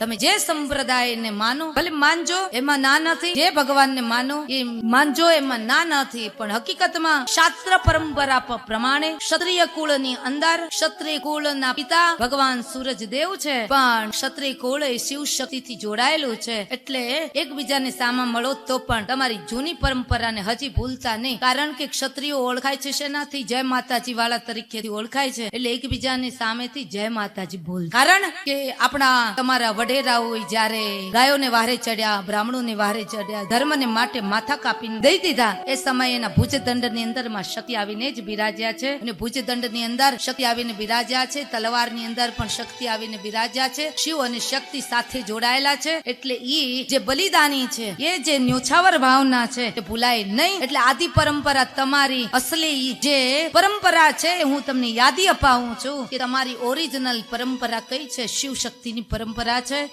તમે જે સંપ્રદાયને માનો, ભલે માનજો, એમાં ના નથી. જે ભગવાનને માનો, એ માનજો, એમાં ના નથી. પણ હકીકતમાં શાસ્ત્ર પરંપરા પ્રમાણે ક્ષત્રિય કુળની અંદર ક્ષત્રિય કુળના પિતા ભગવાન સૂરજ દેવ છે. પણ ક્ષત્રિય કુળ એ શિવ શક્તિથી જોડાયેલું છે. એટલે એકબીજાને સામા મળો તો પણ તમારી જૂની પરંપરાને હજી ભૂલતા નહીં. કારણ કે ક્ષત્રિયો ઓળખાય છે શેનાથી? જય માતાજી વાળા તરીકેથી ઓળખાય છે. એટલે એકબીજાની સામેથી જય માતાજી ભૂલ કારણ કે આપણા તમારા વડેરાઓ જ્યારે ગાયોને વારે ચડ્યા, બ્રાહ્મણોને વારે ચડ્યા, ધર્મને માટે માથા કાપીને દઈ દીધા, એ સમયે એના ભુજદંડની અંદરમાં શક્તિ આવીને જ બિરાજ્યા છે. અને ભુજદંડની અંદર શક્તિ આવીને બિરાજ્યા છે તલવારની અંદર પણ શક્તિ આવીને બિરાજ્યા છે. શિવ અને શક્તિ સાથે જોડાયેલા છે. એટલે ઈ જે બલિદાની છે, એ જે ન્યોછાવર ભાવના છે, એ ભૂલાય નહીં. એટલે આદિ પરંપરા તમારી અસલી જે પરંપરા છે હું તમને યાદી અપાવું છું કે તમારી ઓરિજિનલ પરંપરા કઈ છે? શિવ શક્તિની પરંપરા છે.